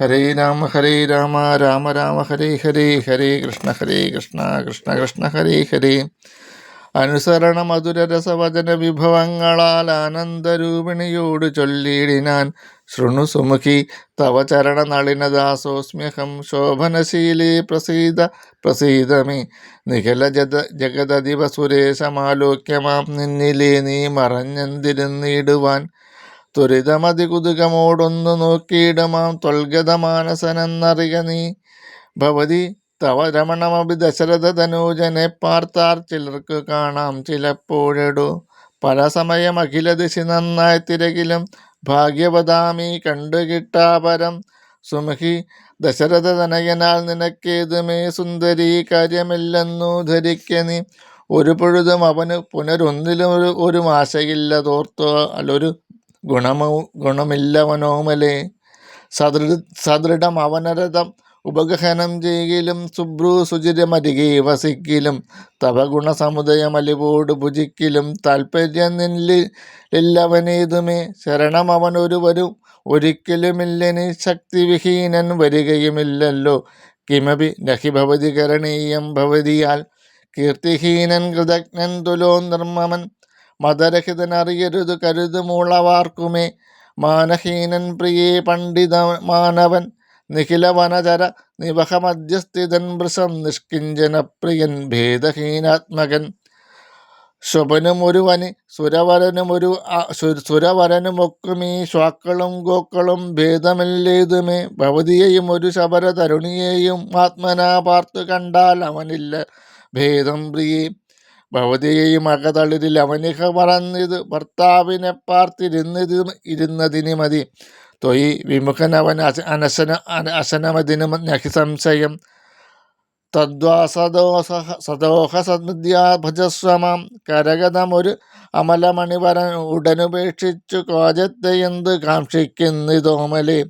ഹരേ രാമ ഹരേ രാമ രാമ രാമ ഹരേ ഹരേ ഹരേ കൃഷ്ണ ഹരേ കൃഷ്ണ കൃഷ്ണ കൃഷ്ണ ഹരേ ഹരേ. അനുസരണ മധുരരസവചന വിഭവങ്ങളാൽ ആനന്ദരൂപിണിയോട് ചൊല്ലിയിടിനാൻ ശൃണു സുമുഖി. തവ ചരണ നളിനദാസോസ്മ്യഹം ശോഭനശീലേ പ്രസീത പ്രസീതമേ. നിഖല ജത ജഗദധിപ സുരേശമാലോക്യമാം നിന്നിലേ നീ മറഞ്ഞെന്തിരുന്നിടുവാൻ ത്വരിതമതി കുതുകമോടൊന്നു നോക്കിയിടമാം ത്വൽഗതമാനസനെന്നറിയ നീ. ഭവതി തവ രമണമഭി ദശരഥ തനൂജനെ പാർത്താർ ചിലർക്ക് കാണാം. ചിലപ്പോഴെടു പല സമയം അഖില ദിശി നന്നായി തിരകിലും ഭാഗ്യവതാമി കണ്ടുകിട്ടാപരം സുമഹി ദശരഥ തനയനാൽ നിനക്കേതുമേ സുന്ദരി കാര്യമില്ലെന്നു ധരിക്കനി ഒരു പൊഴുതും അവന് പുനരൊന്നിലും ഒരു ഒരു ആശയില്ല തോർത്തോ അല്ലൊരു ഗുണമോ ഗുണമില്ലവനോമലേ. സദൃ സദൃഢം അവനരഥം ഉപഗഹനം ചെയ്യലും സുബ്രു സുചിരമരികെ വസിക്കലും തവ ഗുണസമുദയമലിവോട് ഭുജിക്കലും താൽപ്പര്യം നില്ലവനേതുമേ ശരണം അവനൊരുവരും ഒരിക്കലുമില്ലനി ശക്തിവിഹീനൻ വരികയുമില്ലല്ലോ. കിമപി നഹി ഭവതി കരണീയം ഭവതിയാൽ കീർത്തിഹീനൻ കൃതജ്ഞൻ തുലോ നിർമ്മമൻ മതരഹിതനറിയരുത് കരുതുമുളവാർക്കുമേ മാനഹീനൻ പ്രിയേ പണ്ഡിത മാനവൻ നിഖിലവനചര നിവഹമധ്യസ്ഥിതൻ വൃഷം നിഷ്കിഞ്ചനപ്രിയൻ ഭേദഹീനാത്മകൻ. ശുഭനുമൊരുവന് സുരവരനുമൊരു സുരവരനുമൊക്കുമീ. ശ്വാക്കളും ഗോക്കളും ഭേദമില്ലേതുമേ. ഭവതിയെയും ഒരു ശബര തരുണിയെയും ആത്മനാ പാർത്തു കണ്ടാൽ അവനില്ല ഭേദം പ്രിയേ. ഭവതിയെയും അകതളിരിൽ അവനിഹ പറഞ്ഞത് ഭർത്താവിനെ പാർത്തിരുന്നത് ഇരുന്നതിന് മതി. തൊയ് വിമുഖനവൻ അനശന അശനമതിന് നഹി സംശയം തദ്വാസദോസ സദോഹ സദ്യാ ഭജസ്വമാം കരഗതമൊരു അമലമണിവരൻ ഉടനുപേക്ഷിച്ചു കോജത്തെ എന്ത് കാക്ഷിക്കുന്നിതോമലെ.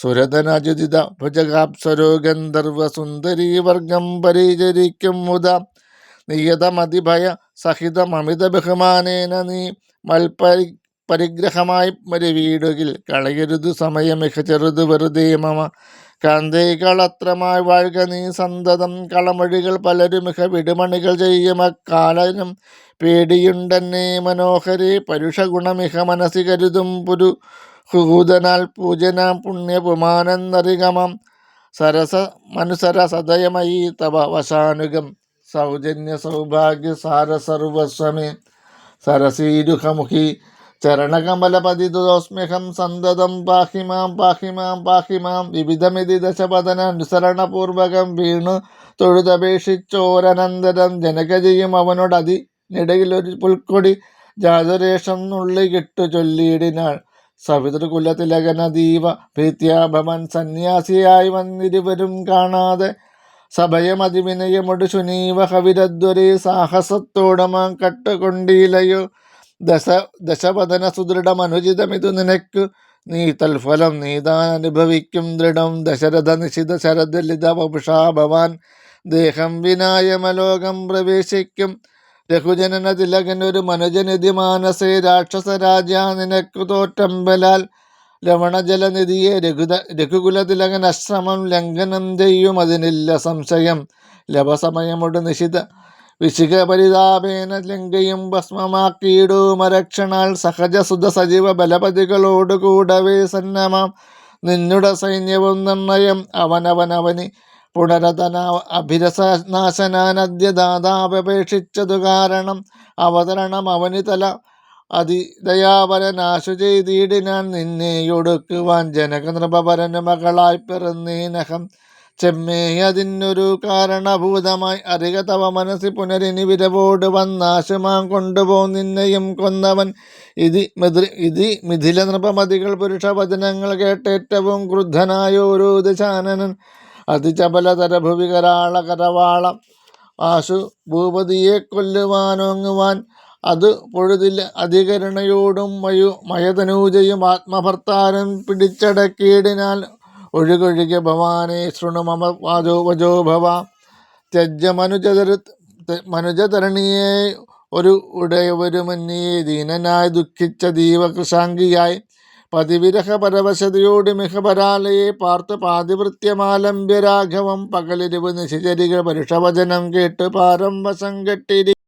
സുരതനജുദിത ഭുജകാപ്സരോ ഗന്ധർവ സുന്ദരീവർഗം പരിചരിക്കും മുത. നിയതമതിഭയ സഹിതമമിത ബഹുമാനേന നീ മൽപരി പരിഗ്രഹമായി ഒരു വീടുകിൽ കളയരുത് സമയമിക ചെറുത് വെറുതെ മമ. കാന്തേകളത്രമായി വാഴുക നീ സന്തതം കളമൊഴികൾ പലരുമിക വിടുമണികൾ ചെയ്യുമക്കാലനും പേടിയുണ്ടെന്നേ മനോഹരെ പരുഷഗുണമിക മനസ്സി കരുതും. പുരു ഹൂതനാൽ പൂജന പുണ്യപുമാനെന്നറികമം സരസ മനുസര സദയമയി തവ വശാനുഗം. സൗജന്യ സൗഭാഗ്യ സാര സർവസ്വമേ. സരസീരുഹമുഖി ചരണകമലപതിദോസ്മ്യഹം സന്തതം പാഹി മാം പാഹി മാം പാഹി മാം വിവിധമിതി ദശപതനുസരണപൂർവകം വീണു തൊഴുതപേക്ഷിച്ചോരനന്തരം ജനകജയും അവനോടതി നിടയിൽ ഒരു പുൽക്കൊടി ജാതരേഷം നുള്ളികിട്ടു ചൊല്ലിയിടിനാൾ. സവിതൃകുലതിലകനദീവ ഭീത്യാഭവൻ സന്യാസിയായി വന്നിരുവരും കാണാതെ സഭയമതിവിനയമൊടു ശുനീവ കവിരദ്വരെ സാഹസത്തോടമാ കട്ടുകൊണ്ടിയിലയോ ദശ ദശവദന സുദൃഢമനുചിതമിതു നിനക്കു നീ തൽഫലം നീതാൻ അനുഭവിക്കും ദൃഢം ദശരഥ നിശിത ശരദലിത വപുഷാ ഭവാൻ ദേഹം വിനായമലോകം പ്രവേശിക്കും. രഘുജനന തിലകനൊരു മനുജനിധി മാനസേ രാക്ഷസരാജ നിനക്കു തോറ്റമ്പലാൽ. ലവണജലനിധിയെ രഘുത രഘുകുലതിലകൻ അശ്രമം ലംഘനം ചെയ്യും. അതിനില്ല സംശയം. ലവസമയമൊട് നിശിത പരിതാപേന ലങ്കയും ഭസ്മമാക്കിയിടുമരക്ഷണാൽ സഹജസുത സജീവ ബലപതികളോട് കൂടവേ സന്നമാം. നിന്നുടെ സൈന്യവും നിർണയം. അവനവനവനി പുനരതന അഭിരസനാശനാനദ്യ ദാതാപേക്ഷിച്ചതു കാരണം അവതരണം അവനി തല അതിദയാപരനാശു ചെയ്തിടിനാൻ നിന്നെയൊടുക്കുവാൻ ജനകനൃപരന് മകളായി പിറന്നീനഹം. ചെമ്മേ അതിനൊരു കാരണഭൂതമായി അറിക തവ മനസ്സി പുനരിനി വിരവോട് വന്നാശുമാൻ കൊണ്ടുപോ നിന്നെയും കൊന്നവൻ. ഇതി മിഥി ഇതി മിഥില നൃപമതികൾ പുരുഷവചനങ്ങൾ കേട്ടേറ്റവും ക്രുദ്ധനായോരോ ദശാനനൻ അതിചപലതര ഭുവി കരാള കരവാള ആശു ഭൂപതിയെ കൊല്ലുവാനോങ്ങുവാൻ അത് പൊഴുതിൽ അധികരണയോടും മയു മയതനൂജയും ആത്മഭർത്താരം പിടിച്ചടക്കിയിടിനാൽ ഒഴുകൊഴുകിയ ഭവാനെ ശൃണു മമ വാജോ വജോ ഭവ. ത്യജ മനുജതര മനുജതരണിയെ ഒരു ഉടയവരുമന്യേ ദീനനായി ദുഃഖിച്ച ദീപകൃഷാംഗിയായി പതിവിരഹ പരവശതയോട് മിഹപരാലയെ പാർത്ത് പാതിവൃത്യമാലംബ്യ രാഘവം പകലിരിവ് നിശചരികൾ പരുഷവചനം കേട്ട് പാരം വശം കെട്ടിരി